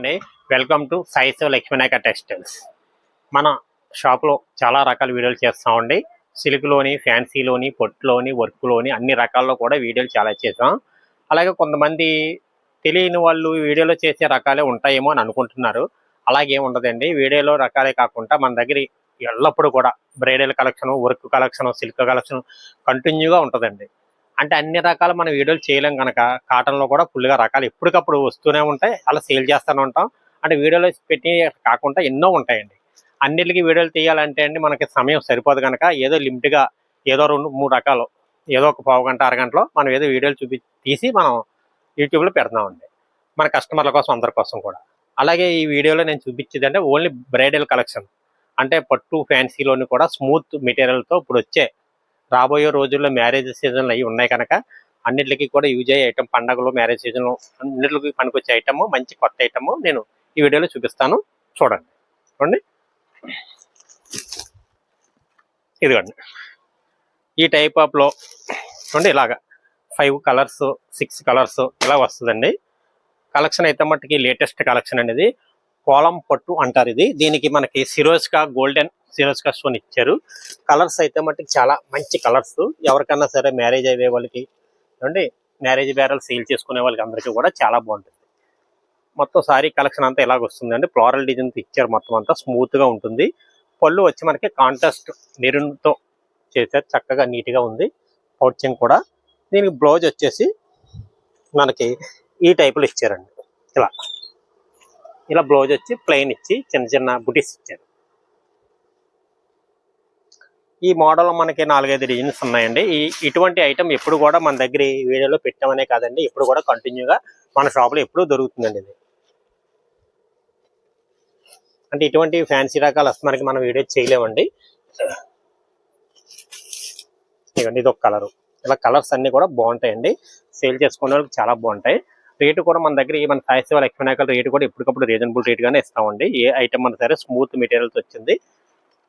అండి. Welcome to సైస్ Lakshminayaka textiles మన షాప్లో చాలా రకాల వీడియోలు చేస్తామండి సిల్క్లోని ఫ్యాన్సీలోని పొట్టులోని వర్క్లోని అన్ని రకాల్లో కూడా వీడియోలు చాలా చేసాం అలాగే కొంతమంది తెలియని వాళ్ళు వీడియోలో చేసే రకాలే ఉంటాయేమో అని అనుకుంటున్నారు. అలాగే ఉండదండి. వీడియోలో రకాలే కాకుండా మన దగ్గర ఎల్లప్పుడూ కూడా bridal collection work collection silk collection కంటిన్యూగా ఉంటుందండి. అంటే అన్ని రకాలు మనం వీడియోలు చేయలేం కనుక కాటన్లో కూడా ఫుల్గా రకాలు ఎప్పటికప్పుడు వస్తూనే ఉంటాయి. అలా సేల్ చేస్తూనే ఉంటాం. అంటే వీడియోలో పెట్టి కాకుండా ఎన్నో ఉంటాయండి. అన్నిటికీ వీడియోలు తీయాలంటే అండి మనకి సమయం సరిపోదు కనుక ఏదో లిమిట్గా ఏదో రెండు మూడు రకాలు. ఏదో ఒక పావు గంట అరగంటలో మనం ఏదో వీడియోలు చూపి తీసి మనం యూట్యూబ్లో పెడతామండి. మన కస్టమర్ల కోసం అందరి కోసం కూడా. అలాగే ఈ వీడియోలో నేను చూపించేది అంటే ఓన్లీ బ్రైడల్ కలెక్షన్. అంటే పట్టు ఫ్యాన్సీలోని కూడా స్మూత్ మెటీరియల్తో ఇప్పుడు వచ్చే రాబోయే రోజుల్లో మ్యారేజ్ సీజన్లు అవి ఉన్నాయి కనుక అన్నిటికీ కూడా యూజ్ అయ్యే ఐటమ్ పండగలు మ్యారేజ్ సీజన్ అన్నిటికి పనికొచ్చే ఐటమ్ మంచి కొత్త ఐటమ్ నేను ఈ వీడియోలో చూపిస్తాను. చూడండి. చూడండి. ఇదిగోండి. ఈ టైప్ ఆఫ్లో చూడండి ఇలాగా ఫైవ్ కలర్స్ సిక్స్ కలర్స్ ఇలా వస్తుందండి. కలెక్షన్ అయితే మట్టుకి లేటెస్ట్ కలెక్షన్ అనేది కోలం పట్టు అంటారు ఇది. దీనికి మనకి సిరోస్కా గోల్డెన్ సిరోస్కా స్టోన్ ఇచ్చారు. కలర్స్ అయితే మట్టుకి చాలా మంచి కలర్స్. ఎవరికన్నా సరే మ్యారేజ్ అయ్యే వాళ్ళకి చూడండి మ్యారేజ్ బ్యారల్ సేల్ చేసుకునే వాళ్ళకి అందరికీ కూడా చాలా బాగుంటుంది. మొత్తం సారీ కలెక్షన్ అంతా ఇలాగ వస్తుందండి అండి ఫ్లోరల్ డిజైన్ ఇచ్చారు మొత్తం అంతా స్మూత్గా ఉంటుంది. పళ్ళు వచ్చి మనకి కాంట్రాస్ట్ మెరూన్తో చేశారు. చక్కగా నీట్గా ఉంది. పౌచింగ్ కూడా. దీనికి బ్లౌజ్ వచ్చేసి మనకి ఈ టైపులో ఇచ్చారండి. ఇలా. ఇలా బ్లౌజ్ వచ్చి ప్లెయిన్ ఇచ్చి చిన్న చిన్న బుటీస్ ఇచ్చారు. ఈ మోడల్ మనకి నాలుగైదు డిజైన్స్ ఉన్నాయండి. ఈ ఇటువంటి ఐటమ్ ఎప్పుడు కూడా మన దగ్గర ఈ వీడియోలో పెట్టామనే కాదండి. ఎప్పుడు కూడా కంటిన్యూగా మన షాప్లో ఎప్పుడూ దొరుకుతుందండి ఇది. అంటే ఇటువంటి ఫ్యాన్సీ రకాలు అసలు మనకి మనం వీడియో చేయలేమండి. ఇదిగోండి ఇది ఒక కలరు ఇలా కలర్స్ అన్నీ కూడా బాగుంటాయండి. సేల్ చేసుకునే వాళ్ళకి చాలా బాగుంటాయి. రేటు కూడా మన దగ్గర ఈ మన సాయిస్ వాళ్ళ ఎక్స్పెనాకల్ రేటు కూడా ఎప్పటికప్పుడు రీజనబుల్ రేట్ గానే ఇస్తామండి. ఏ ఐటమ్ అన్న సరే స్మూత్ మెటీరియల్స్ వచ్చింది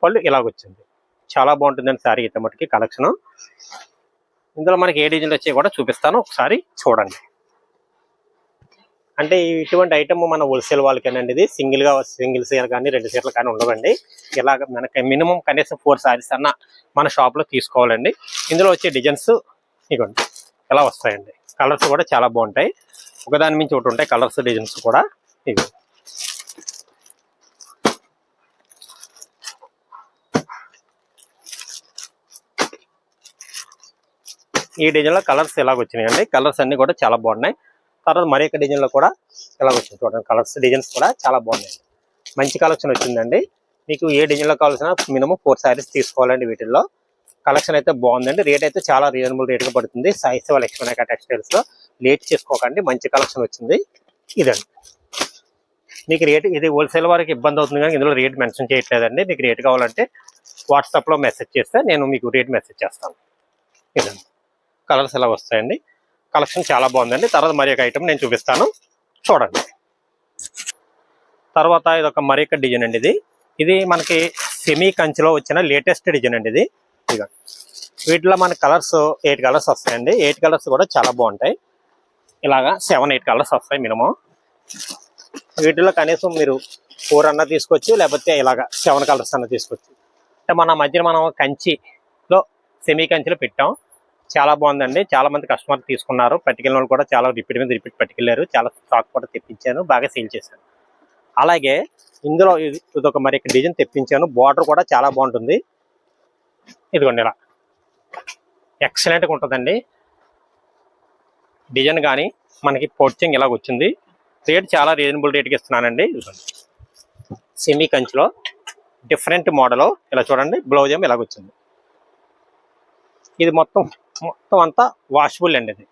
పళ్ళు ఇలాగ వచ్చింది. చాలా బాగుంటుందండి సారీ అయితే మటుకి కలెక్షన్. ఇందులో మనకి ఏ డిజైన్లు వచ్చాయి కూడా చూపిస్తాను. ఒకసారి చూడండి. అంటే ఇటువంటి ఐటమ్ మన హోల్సేల్ వాళ్ళకేనండి ఇది. సింగిల్గా సింగిల్ సీర్ కానీ రెండు సీర్లు కానీ ఉండవండి. ఇలాగ మనకి మినిమం కనీసం ఫోర్ శారీస్ అన్న మన షాప్లో తీసుకోవాలండి. ఇందులో వచ్చే డిజైన్స్ ఇగోండి. ఇలా వస్తాయండి? కలర్స్ కూడా చాలా బాగుంటాయి. ఒకదాని మించి ఒకటి ఉంటాయి కలర్స్ డిజైన్స్ కూడా ఇవి. ఈ డిజైన్లో కలర్స్ ఇలాగ వచ్చినాయండి. కలర్స్ అన్నీ కూడా చాలా బాగున్నాయి. తర్వాత మరి ఒక డిజైన్లో కూడా ఇలాగ వచ్చింది చూడండి. కలర్స్ డిజైన్స్ కూడా చాలా బాగున్నాయి. మంచి కలెక్షన్ వచ్చిందండి. మీకు ఏ డిజైన్లో కావాల్సిన మినిమం ఫోర్ సారీస్ తీసుకోవాలండి వీటిల్లో. కలెక్షన్ అయితే బాగుందండి. రేట్ అయితే చాలా రీజనబుల్ రేట్గా పడుతుంది. సాయిస్ శివ లక్ష్మణ టెక్స్టైల్స్లో లేట్ చేసుకోకండి మంచి కలెక్షన్ వచ్చింది. ఇదండి. మీకు రేట్ ఇది హోల్సేల్ వారికి ఇబ్బంది అవుతుంది కానీ ఇందులో రేట్ మెన్షన్ చేయట్లేదండి. మీకు రేట్ కావాలంటే వాట్సాప్లో మెసేజ్ చేస్తే నేను మీకు రేట్ మెసేజ్ చేస్తాను. ఇదండి. కలర్స్ ఎలా వస్తాయండి? కలెక్షన్ చాలా బాగుందండి. తర్వాత మరి ఒక ఐటమ్ నేను చూపిస్తాను. చూడండి. తర్వాత ఇది ఒక మరి ఒక డిజైన్ అండి ఇది. ఇది మనకి సెమీ కంచిలో వచ్చిన లేటెస్ట్ డిజైన్ అండి ఇది. ఇక వీటిలో మన కలర్స్ ఎయిట్ కలర్స్ వస్తాయండి. ఎయిట్ కలర్స్ కూడా చాలా బాగుంటాయి. ఇలాగా సెవెన్ ఎయిట్ కలర్స్ వస్తాయి మినిమం. వీటిలో కనీసం మీరు ఫోర్ అన్న తీసుకోవచ్చు లేకపోతే ఇలాగా సెవెన్ కలర్స్ అన్న తీసుకోవచ్చు. అంటే మన మధ్యన మనం కంచిలో సెమీ కంచిలో పెట్టాం. చాలా బాగుందండి. చాలా మంది కస్టమర్లు తీసుకున్నారు. పట్టుకెళ్ళిన వాళ్ళు కూడా చాలా రిపీట్ మీద రిపీట్ పట్టుకెళ్ళారు చాలా స్టాక్ కూడా తెప్పించాను. బాగా సేల్ చేశాను అలాగే ఇందులో ఇది ఇదొక మరి డిజైన్ తెప్పించాను. బార్డర్ కూడా చాలా బాగుంటుంది. ఇదిగోండి ఇలా. ఎక్సలెంట్గా ఉంటుందండి. డిజైన్ కానీ మనకి పోర్చింగ్ ఇలాగ వచ్చింది. రేట్ చాలా రీజనబుల్ రేట్కి ఇస్తున్నానండి. సెమీ కంచిలో డిఫరెంట్ మోడల్. ఇలా చూడండి బ్లౌజ్ ఏమో ఇలాగొచ్చింది ఇది మొత్తం మొత్తం అంతా వాషబుల్ అండి ఇది.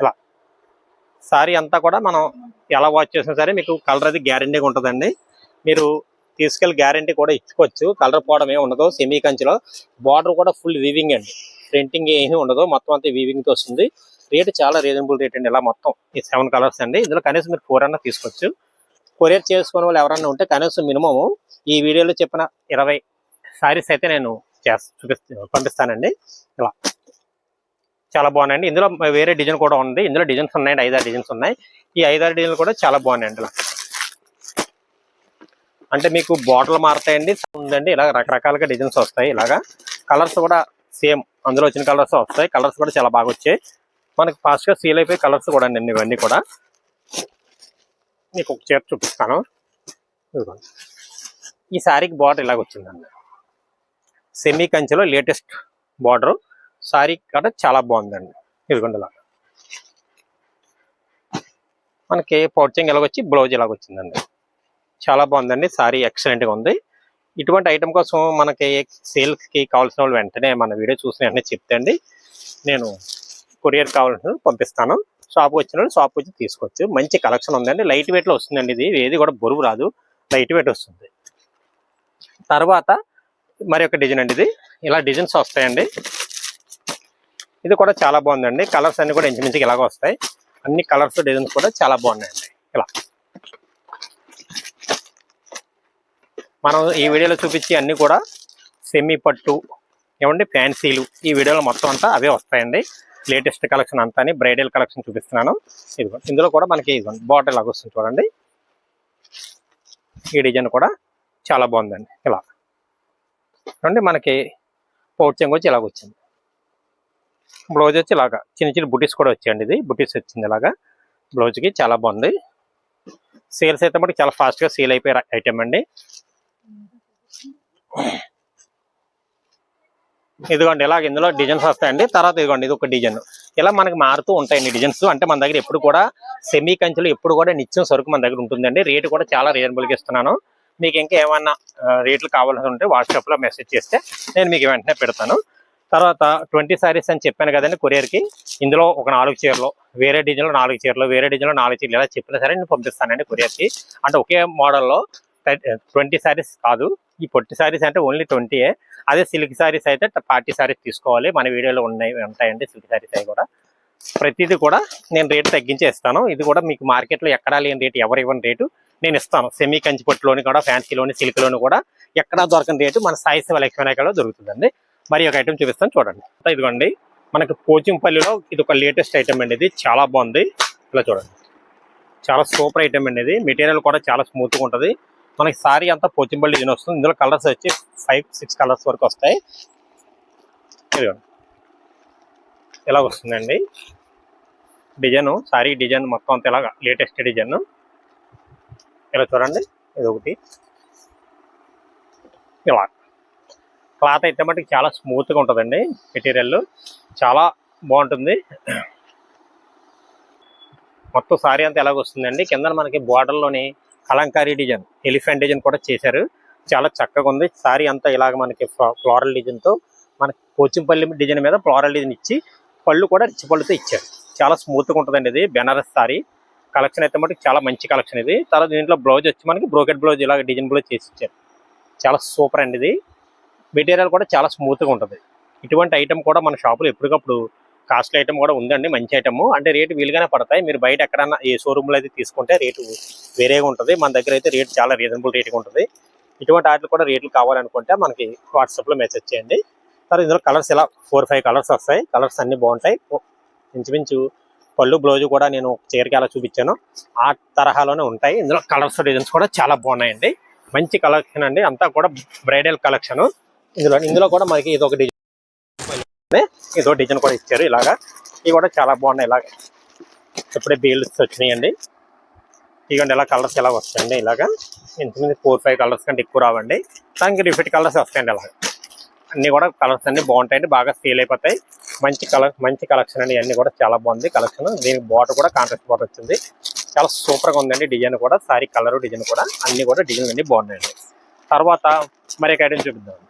ఇలా. సారీ అంతా కూడా మనం ఎలా వాష్ చేసినా సరే మీకు కలర్ అది గ్యారంటీగా ఉంటుందండి. మీరు తీసుకెళ్ళి గ్యారంటీ కూడా ఇచ్చుకోవచ్చు. కలర్ పోవడం ఏమి ఉండదు. సెమీ కంచిలో. బార్డర్ కూడా ఫుల్ వీవింగ్ అండి. ప్రింటింగ్ ఏమీ ఉండదు. మొత్తం అంతా వీవింగ్తో వస్తుంది. రేట్ చాలా రీజనబుల్ రేట్ అండి. ఇలా మొత్తం ఈ సెవెన్ కలర్స్ అండి. ఇందులో కనీసం మీరు ఫోర్ అన్న తీసుకోవచ్చు. కొరియర్ చేసుకునే వాళ్ళు ఎవరన్నా ఉంటే కనీసం మినిమం ఈ వీడియోలో చెప్పిన ఇరవై సారీస్ అయితే నేను చేస్తా చూపిస్తా పంపిస్తానండి. ఇలా. చాలా బాగున్నాయండి. ఇందులో వేరే డిజైన్ కూడా ఉంది. ఇందులో డిజైన్స్ ఉన్నాయండి. ఐదారు డిజైన్స్ ఉన్నాయి. ఈ ఐదారు డిజైన్లు కూడా చాలా బాగున్నాయండి. ఇలా. అంటే మీకు బాటిల్ మారుతాయండి ఉందండి. ఇలా రకరకాలుగా డిజైన్స్ వస్తాయి. ఇలాగా. కలర్స్ కూడా సేమ్ అందులో వచ్చిన కలర్స్ వస్తాయి. కలర్స్ కూడా చాలా బాగా వచ్చాయి. మనకి ఫాస్ట్గా సీల్ అయిపోయి కలర్స్ కూడా అండి ఇవన్నీ కూడా. మీకు ఒక చీర చూపిస్తాను. ఈ శారీకి బార్డర్ ఇలాగ వచ్చిందండి. సెమీ కంచెలో లేటెస్ట్ బార్డర్ శారీ కూడా చాలా బాగుందండి. ఇదిగోండి ఇలా. మనకి పౌచింగ్ ఎలాగొచ్చి బ్లౌజ్ ఇలాగ వచ్చిందండి. చాలా బాగుందండి. సారీ ఎక్సలెంట్గా ఉంది. ఇటువంటి ఐటమ్ కోసం మనకి సేల్స్కి కావాల్సిన వాళ్ళు వెంటనే మన వీడియో చూసిన వెంటనే చెప్తండి నేను కొరియర్ కావాల్సిన పంపిస్తాను. షాప్ వచ్చిన షాప్ వచ్చి తీసుకోవచ్చు. మంచి కలెక్షన్ ఉందండి. లైట్ వెయిట్లో వస్తుందండి ఇది. ఏది కూడా బరువు రాదు. లైట్ వెయిట్ వస్తుంది. తర్వాత మరి ఒక డిజైన్ అండి ఇది. ఇలా డిజైన్స్ వస్తాయండి. ఇది కూడా చాలా బాగుందండి. కలర్స్ అన్ని కూడా ఇంచుమించుకి ఇలాగ వస్తాయి. అన్ని కలర్స్ డిజైన్స్ కూడా చాలా బాగున్నాయండి. ఇలా. మనం ఈ వీడియోలో చూపించి అన్నీ కూడా సెమీ పట్టు ఏమండి ఫ్యాన్సీలు ఈ వీడియోలో మొత్తం అంతా అవే వస్తాయండి. లేటెస్ట్ కలెక్షన్ అంతా బ్రైడల్ కలెక్షన్ చూపిస్తున్నాను. ఇదిగో ఇందులో కూడా మనకి ఇదిగోండి బాటిల్ లాగా వస్తుంది చూడండి. ఈ డిజైన్ కూడా చాలా బాగుందండి ఇలా. చూడండి మనకి పౌచింగ్ వచ్చి ఇలాగ వచ్చింది. బ్లౌజ్ వచ్చి ఇలాగా చిన్న చిన్న బుటీస్ కూడా వచ్చాయండి ఇది. బుటీస్ వచ్చింది ఇలాగా. బ్లౌజ్కి చాలా బాగుంది. సేల్స్ అయితే మనకి చాలా ఫాస్ట్గా సేల్ అయిపోయే ఐటమ్ అండి. ఇదిగోండి ఇలా ఇందులో డిజైన్స్ వస్తాయండి. తర్వాత ఇదిగోండి ఇది ఒక డిజైన్ ఇలా మనకి మారుతూ ఉంటాయండి డిజైన్స్ అంటే మన దగ్గర ఎప్పుడు కూడా సెమీ కంచెలు ఎప్పుడు కూడా నిత్యం సరుకు మన దగ్గర ఉంటుందండి. రేటు కూడా చాలా రీజనబుల్గా ఇస్తున్నాను. మీకు ఇంకా ఏమన్నా రేట్లు కావాల్సి ఉంటే వాట్సాప్లో మెసేజ్ చేస్తే నేను మీకు వెంటనే పెడతాను. తర్వాత ట్వంటీ సారీస్ అని చెప్పాను కదండి కొరియర్కి ఇందులో ఒక నాలుగు చీరలు వేరే డిజైన్లో నాలుగు చీరలు వేరే డిజైన్లో నాలుగు చీరలు. ఇలా చెప్పిన సరే నేను పంపిస్తానండి కొరియర్కి అంటే ఒకే మోడల్లో ట్వంటీ శారీస్ కాదు. ఈ పొట్టి శారీస్ అంటే ఓన్లీ ట్వంటీయే అదే సిల్క్ శారీస్ అయితే పార్టీ సారీస్ తీసుకోవాలి. మన వీడియోలో ఉన్నాయి ఉంటాయండి సిల్క్ శారీస్ అవి కూడా. ప్రతిదీ కూడా నేను రేటు తగ్గించే ఇస్తాను ఇది కూడా మీకు మార్కెట్లో ఎక్కడా లేని రేటు ఎవరు ఇవ్వని రేటు నేను ఇస్తాను. సెమీ కంచిపట్టులోని కూడా ఫ్యాన్సీలోని సిల్క్లోని కూడా ఎక్కడా దొరకని రేటు మన సాయి శివ లక్ష్మీనాయకలో దొరుకుతుందండి. మరి ఒక ఐటమ్ చూపిస్తాను చూడండి. ఇదిగోండి. మనకి పోచింపల్లిలో ఇది ఒక లేటెస్ట్ ఐటమ్ అండి ఇది. చాలా బాగుంది. ఇలా చూడండి. చాలా సూపర్ ఐటమ్ అండి ఇది. మెటీరియల్ కూడా చాలా స్మూత్గా ఉంటుంది. మనకి సారీ అంతా పోచింపల్లి డిజైన్ వస్తుంది. ఇందులో కలర్స్ వచ్చి ఫైవ్ సిక్స్ కలర్స్ వరకు వస్తాయి. ఇలా వస్తుందండి. డిజైన్ సారీ డిజైన్ మొత్తం అంతా ఇలాగ లేటెస్ట్ డిజైన్. ఇలా చూడండి. ఇది ఒకటి. ఇలా. క్లాత్ అయితే మటుకు చాలా స్మూత్గా ఉంటుందండి మెటీరియల్. చాలా బాగుంటుంది. మొత్తం సారీ అంతా ఎలాగొస్తుందండి కింద మనకి బార్డర్లోని కలంకారీ డిజైన్ ఎలిఫెంట్ డిజైన్ కూడా చేశారు. చాలా చక్కగా ఉంది. సారీ అంతా ఇలాగ మనకి ఫ్లోరల్ డిజైన్తో మనకి కోచింపల్లి డిజైన్ మీద ఫ్లోరల్ డిజైన్ ఇచ్చి పళ్ళు కూడా రిచ్ పళ్ళుతో ఇచ్చారు. చాలా స్మూత్గా ఉంటుందండి ఇది. బెనారస్ సారీ. కలెక్షన్ అయితే మటుకు చాలా మంచి కలెక్షన్ ఇది. తర్వాత దీంట్లో బ్లౌజ్ వచ్చి మనకి బ్రోకెట్ బ్లౌజ్ ఇలాగ డిజైన్ బ్లౌజ్ చేసి ఇచ్చారు. చాలా సూపర్ అండి ఇది. మెటీరియల్ కూడా చాలా స్మూత్గా ఉంటుంది. ఇటువంటి ఐటమ్ కూడా మన షాపులో ఎప్పటికప్పుడు కాస్ట్లీ ఐటమ్ కూడా ఉందండి మంచి ఐటమ్. అంటే రేటు వీలుగానే పడతాయి. మీరు బయట ఎక్కడన్నా ఏ షోరూమ్లో అయితే తీసుకుంటే రేటు వేరేగా ఉంటుంది. మన దగ్గర అయితే రేట్ చాలా రీజనబుల్ రేట్గా ఉంటుంది. ఇటువంటి వాటికి కూడా రేట్లు కావాలనుకుంటే మనకి వాట్సాప్లో మెసేజ్ చేయండి. తర్వాత ఇందులో కలర్స్ ఇలా ఫోర్ ఫైవ్ కలర్స్ వస్తాయి. కలర్స్ అన్ని బాగుంటాయి. ఇంచుమించు పళ్ళు బ్లౌజ్ కూడా నేను చీరకి అలా చూపించాను. ఆ తరహాలోనే ఉంటాయి. ఇందులో కలర్స్ డిజైన్స్ కూడా చాలా బాగున్నాయండి. మంచి కలెక్షన్ అండి. అంతా కూడా బ్రైడల్ కలెక్షన్. ఇందులో ఇందులో కూడా మనకి ఇది ఒక డిజైన్ ఇదో డిజైన్ కూడా ఇచ్చారు ఇలాగా. ఇవి కూడా చాలా బాగున్నాయి ఇలాగ. ఇప్పుడే బీల్స్ వచ్చినాయండి. ఇవ్వండి ఇలా కలర్స్ ఇలా వస్తాయండి ఇలాగా. ఇంతకుముందు ఫోర్ ఫైవ్ కలర్స్ కంటే ఎక్కువ రావండి. దానికి రిఫిట్ కలర్స్ వస్తాయండి ఇలాగ. అన్ని కూడా కలర్స్ అన్ని బాగుంటాయండి బాగా సేల్ అయిపోతాయి. మంచి కలర్ మంచి కలెక్షన్ అండి. అన్ని కూడా చాలా బాగుంది కలెక్షన్ దీనికి బాటర్ కూడా కాంట్రాక్ట్ బాటర్ వచ్చింది. చాలా సూపర్గా ఉందండి డిజైన్ కూడా. సారీ కలర్ డిజైన్ కూడా. అన్ని కూడా డిజైన్ అన్ని బాగున్నాయండి. తర్వాత మరి ఒక ఐటమ్ చూపిద్దాం.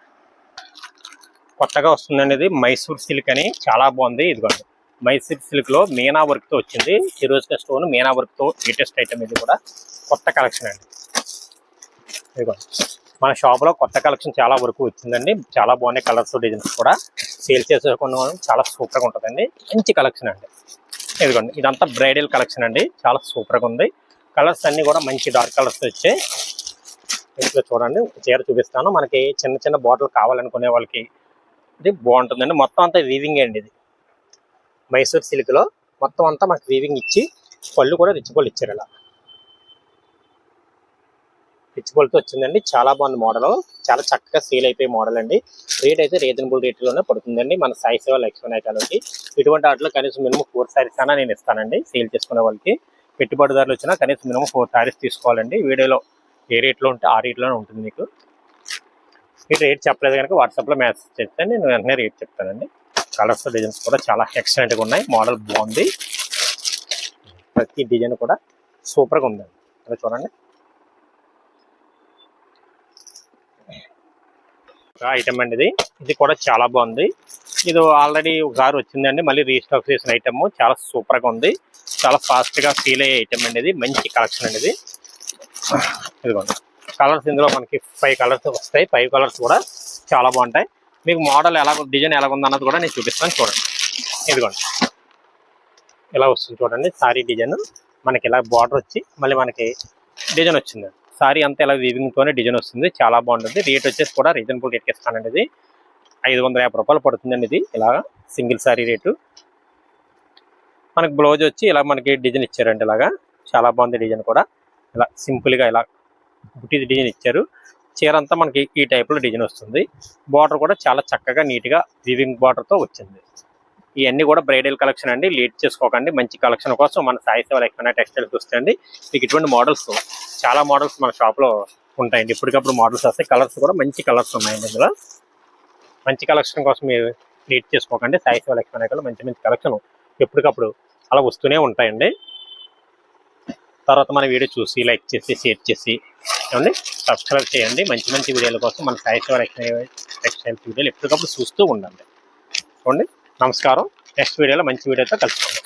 కొత్తగా వస్తుందండి ఇది మైసూర్ సిల్క్ అని చాలా బాగుంది. ఇదిగోండి. మైసూర్ సిల్క్లో మీనా వర్క్తో వచ్చింది. సిరోజ్కా స్టోన్ మీనా వర్క్తో లేటెస్ట్ ఐటమ్ ఇది కూడా. కొత్త కలెక్షన్ అండి. ఇదిగోండి. మన షాప్లో కొత్త కలెక్షన్ చాలా వరకు వచ్చిందండి. చాలా బాగున్నాయి కలర్స్ డిజైన్స్ కూడా. సేల్ చేసేసుకున్న చాలా సూపర్గా ఉంటుందండి. మంచి కలెక్షన్ అండి. ఇదిగోండి. ఇదంతా బ్రైడల్ కలెక్షన్ అండి. చాలా సూపర్గా ఉంది. కలర్స్ అన్నీ కూడా మంచి డార్క్ కలర్స్ వచ్చాయి ఇంట్లో చూడండి. చీర చూపిస్తాను. మనకి చిన్న చిన్న బాటిల్ కావాలనుకునే వాళ్ళకి ఇది బాగుంటుందండి. మొత్తం అంతా వీవింగ్ అండి ఇది. మైసూర్ సిల్క్లో మొత్తం అంతా మాకు వీవింగ్ ఇచ్చి పళ్ళు కూడా రిచ్ పళ్ళు ఇచ్చారు ఇలా పిచ్చిపోలతో వచ్చిందండి. చాలా బాగుంది మోడల్. చాలా చక్కగా సేల్ అయిపోయే మోడల్ అండి. రేట్ అయితే రీజనబుల్ రేట్లోనే పడుతుందండి. మన సాయి సేవ లక్ష్మీ ఐకాలకి ఇటువంటి వాటిలో కనీసం మినిమం ఫోర్ సారీస్ అయినా నేను ఇస్తానండి. సేల్ చేసుకునే వాళ్ళకి పెట్టుబడిదారులు వచ్చినా కనీసం మినిమం ఫోర్ సారీస్ తీసుకోవాలండి. వీడియోలో ఏ రేట్లో ఉంటే ఆ రేట్లోనే ఉంటుంది మీకు. మీరు రేట్ చెప్పలేదు కనుక వాట్సాప్లో మెసేజ్ చేస్తే నేను వెంటనే రేట్ చెప్తానండి. కలర్స్ డిజైన్స్ కూడా చాలా ఎక్సలెంట్గా ఉన్నాయి. మోడల్ బాగుంది. ప్రతి డిజైన్ కూడా సూపర్గా ఉందండి. అలా చూడండి. ఐటమ్ అండి ఇది. ఇది కూడా చాలా బాగుంది. ఇది ఆల్రెడీ ఒకసారి వచ్చిందండి. మళ్ళీ రీస్టాక్ చేసిన ఐటమ్ చాలా సూపర్గా ఉంది. చాలా ఫాస్ట్గా ఫీల్ అయ్యే ఐటమ్ అండి ఇది. మంచి కలెక్షన్ అండి ఇది. ఇదిగోండి. కలర్స్ ఇందులో మనకి ఫైవ్ కలర్స్ వస్తాయి. ఫైవ్ కలర్స్ కూడా చాలా బాగుంటాయి. మీకు మోడల్ ఎలా డిజైన్ ఎలా ఉందన్నది కూడా నేను చూపిస్తాను చూడండి. ఇదిగోండి. ఇలా వస్తుంది చూడండి. సారీ డిజైన్. మనకి ఇలా బార్డర్ వచ్చి మళ్ళీ మనకి డిజైన్ వచ్చింది. సారీ అంతా ఇలా వీవింగ్తోనే డిజైన్ వస్తుంది. చాలా బాగుంటుంది. రేట్ వచ్చేసి కూడా రీజనబుల్ రేట్కి ఇస్తానండి ఇది. ఐదు వందల యాభై రూపాయలు పడుతుందండి ఇది. ఇలా సింగిల్ సారీ రేటు మనకి బ్లౌజ్ వచ్చి ఇలా మనకి డిజైన్ ఇచ్చారండి ఇలాగా. చాలా బాగుంది డిజైన్ కూడా. ఇలా సింపుల్గా ఇలా బుట్టి డిజైన్ ఇచ్చారు. చీర అంతా మనకి ఈ టైప్లో డిజైన్ వస్తుంది. బార్డర్ కూడా చాలా చక్కగా నీట్గా వివింగ్ బార్డర్తో వచ్చింది. ఇవన్నీ కూడా బ్రైడల్ కలెక్షన్ అండి. లేట్ చేసుకోకండి. మంచి కలెక్షన్ కోసం మన సాయి సేవ లక్ష్మణ టెక్స్టైల్స్ వస్తాయండి మీకు ఇటువంటి మోడల్స్ చాలా మోడల్స్ మన షాప్లో ఉంటాయండి. ఇప్పటికప్పుడు మోడల్స్ వస్తాయి కలర్స్ కూడా మంచి కలర్స్ ఉన్నాయండి ఇందులో. మంచి కలెక్షన్ కోసం మీరు లేట్ చేసుకోకండి. సాయి సేవ లక్ష్మణ మంచి మంచి కలెక్షన్ ఎప్పటికప్పుడు అలా వస్తూనే ఉంటాయండి. తర్వాత మన వీడియో చూసి లైక్ చేసి షేర్ చేసి ఏమండి? సబ్స్క్రైబ్ చేయండి. మంచి మంచి వీడియోల కోసం మన సాయి సేవ వీడియోలు ఎప్పటికప్పుడు చూస్తూ ఉండండి. చూడండి నమస్కారం. నెక్స్ట్ వీడియోలో మంచి వీడియోతో కలుసుకోండి